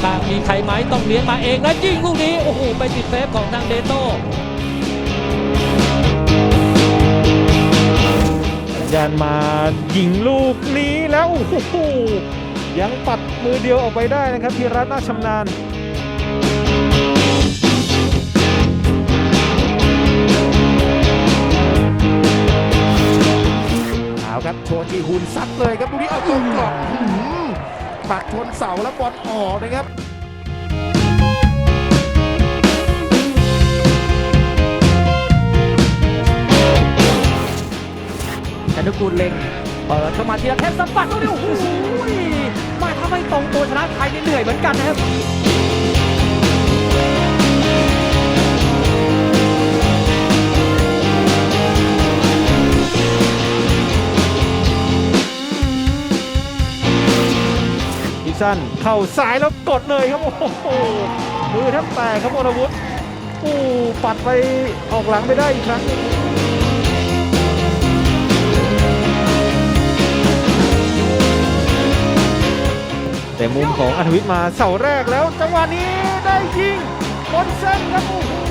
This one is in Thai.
เลี้ยงมาเองแล้วยิงลูกนี้ โอ้โห ไปติดเซฟของทางเดโต้ยันมายิงลูกนี้แล้วโอ้โหยังปัดมือเดียวออกไปได้นะครับธีรัตน์น่าชำนาญเอาครับโชจีฮุนซัดเลยครับลูกนี้เอาตรงกรอบอื้อหือ ปักชนเสาแล้วบอลออกนะครับธนุกูลเล็งเปิดเข้ามาทีละเทปสะบัดลูกนี้โอ้โหมาถ้าไม่ตรงตัวชนะไทยนี่เหนื่อยเหมือนกันนะครับ ดิสันเข้าสายแล้วกดเลยครับ โอ้โห มือแทบแตกครับวรวุฒิโอ้ปัดไปออกหลังไม่ได้อีกครั้งนึงแต่มุมของอัธวิทย์มาเสาแรกแล้วจังหวะนี้ได้ยิงบนเส้นครับโอ้โห